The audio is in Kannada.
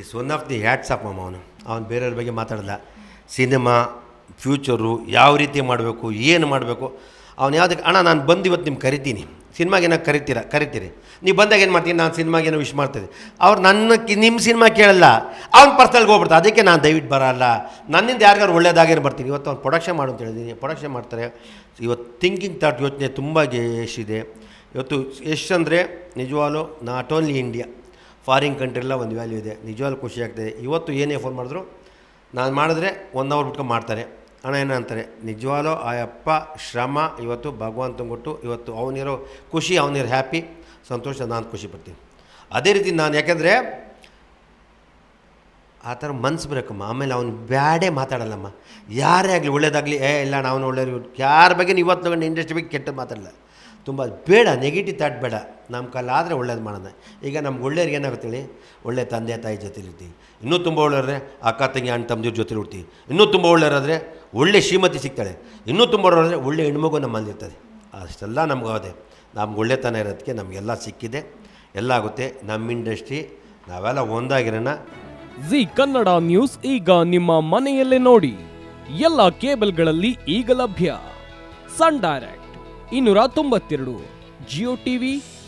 Is one of the hats off ಅಮ್ಮ ಅವನು ಅವನು ಬೇರೆಯವ್ರ ಬಗ್ಗೆ ಮಾತಾಡಲ್ಲ. ಸಿನಿಮಾ ಫ್ಯೂಚರು ಯಾವ ರೀತಿ ಮಾಡಬೇಕು, ಏನು ಮಾಡಬೇಕು, ಅವನು ಯಾವುದಕ್ಕೆ ಅಣ್ಣ, ನಾನು ಬಂದು ಇವತ್ತು ನಿಮ್ಗೆ ಕರಿತೀನಿ. ಸಿನಿಮಾಗೇನೋ ಕರಿತೀರ ಕರಿತೀರಿ. ನೀವು ಬಂದಾಗ ಏನು ಮಾಡ್ತೀನಿ, ನಾನು ಸಿನಿಮಾಗೇನೋ ವಿಶ್ ಮಾಡ್ತೀನಿ ಅವ್ರು ನನ್ನ ನಿಮ್ಮ ಸಿನಿಮಾ ಕೇಳಲ್ಲ. ಅವ್ನು ಪರ್ಸನಲ್ಗೆ ಹೋಗ್ಬಿಡ್ತಾರೆ. ಅದಕ್ಕೆ ನಾನು ದಯವಿಟ್ಟು ಬರಲ್ಲ. ನನ್ನಿಂದ ಯಾರಿಗಾರು ಒಳ್ಳೇದಾಗೇನು ಬರ್ತೀನಿ? ಇವತ್ತು ಅವ್ನು ಪ್ರೊಡಕ್ಷನ್ ಮಾಡು ಅಂತ ಹೇಳಿದ್ದೀನಿ ಪ್ರೊಡಕ್ಷನ್ ಮಾಡ್ತಾರೆ. ಇವತ್ತು ಥಿಂಕಿಂಗ್ ಥಾಟ್ ಯೋಚನೆ ತುಂಬ ಎಷ್ಟಿದೆ ಇವತ್ತು ಯಶ್ ಅಂದರೆ ನಿಜವಾಗ್ಲೂ ನಾಟ್ ಓನ್ಲಿ ಇಂಡಿಯಾ ಫಾರಿನ್ ಕಂಟ್ರಿಲ್ಲ ಒಂದು ವ್ಯಾಲ್ಯೂ ಇದೆ. ನಿಜವಾಗ್ಲೂ ಖುಷಿ ಆಗ್ತದೆ. ಇವತ್ತು ಏನೇ ಫೋನ್ ಮಾಡಿದ್ರು, ನಾನು ಮಾಡಿದ್ರೆ ಒನ್ ಅವರ್ ಬಿಟ್ಕೊಂಡು ಮಾಡ್ತಾರೆ. ಹಣ ಏನಂತಾರೆ ನಿಜವಾಗ್ಲೂ ಆ ಅಪ್ಪ ಶ್ರಮ, ಇವತ್ತು ಭಗವಂತ ಕೊಟ್ಟು ಇವತ್ತು ಅವನಿರೋ ಖುಷಿ, ಅವನಿರೋ ಹ್ಯಾಪಿ ಸಂತೋಷ, ನಾನು ಖುಷಿ ಪಡ್ತೀನಿ. ಅದೇ ರೀತಿ ನಾನು ಯಾಕೆಂದರೆ, ಆ ಥರ ಮನ್ಸು ಬರಬೇಕಮ್ಮ ಆಮೇಲೆ ಅವನು ಬ್ಯಾಡೇ ಮಾತಾಡಲ್ಲಮ್ಮ. ಯಾರೇ ಆಗಲಿ ಒಳ್ಳೇದಾಗಲಿ, ಏ, ಇಲ್ಲ ನಾವು ಒಳ್ಳೆಯವ್ರು. ಯಾರ ಬಗ್ಗೆ ಇವತ್ತು ಇಂಡಸ್ಟ್ರಿ ಬಗ್ಗೆ ಕೆಟ್ಟದ್ದು ಮಾತಾಡಲ್ಲ ತುಂಬ ಬೇಡ ನೆಗೆಟಿವ್ ಥಾಟ್ ಬೇಡ. ನಮ್ಮ ಕಲ್ಲಾದರೆ ಒಳ್ಳೇದು ಮಾಡೋಣ ಈಗ ನಮ್ಗೆ ಒಳ್ಳೆಯವ್ರಿಗೆ ಏನಾಗುತ್ತೆ ಹೇಳಿ? ಒಳ್ಳೆ ತಂದೆ ತಾಯಿ ಜೊತೆಲಿ ಇರ್ತೀವಿ ಇನ್ನೂ ತುಂಬ ಒಳ್ಳೆಯವ್ರೆ ಅಕ್ಕ, ತಂಗಿ, ಅಣ್ಣ ತಮ್ಮದಿರ ಜೊತೆಲಿ ಇರ್ತೀವಿ ಇನ್ನೂ ತುಂಬ ಒಳ್ಳೆಯವರಾದರೆ ಒಳ್ಳೆ ಶ್ರೀಮತಿ ಸಿಗ್ತಾಳೆ. ಇನ್ನೂ ತುಂಬ ಒಳ್ಳೆಯವರಾದರೆ ಒಳ್ಳೆ ಹೆಣ್ಮಗು ನಮ್ಮಲ್ಲಿರ್ತದೆ ಅಷ್ಟೆಲ್ಲ ನಮ್ಗೆ ಅದೇ ನಮ್ಗೆ ಒಳ್ಳೆತನ ಇರೋದಕ್ಕೆ ನಮಗೆಲ್ಲ ಸಿಕ್ಕಿದೆ. ಎಲ್ಲ ಆಗುತ್ತೆ. ನಮ್ಮ ಇಂಡಸ್ಟ್ರಿ ನಾವೆಲ್ಲ ಒಂದಾಗಿರೋಣ. ಜಿ ಕನ್ನಡ ನ್ಯೂಸ್ ಈಗ ನಿಮ್ಮ ಮನೆಯಲ್ಲೇ ನೋಡಿ. ಎಲ್ಲ ಕೇಬಲ್ಗಳಲ್ಲಿ ಈಗ ಲಭ್ಯ. ಸನ್ ಡೈರೆಕ್ಟ್ ಇನ್ನೂರ ತೊಂಬತ್ತೆರಡು, ಜಿಯೋ ಟಿವಿ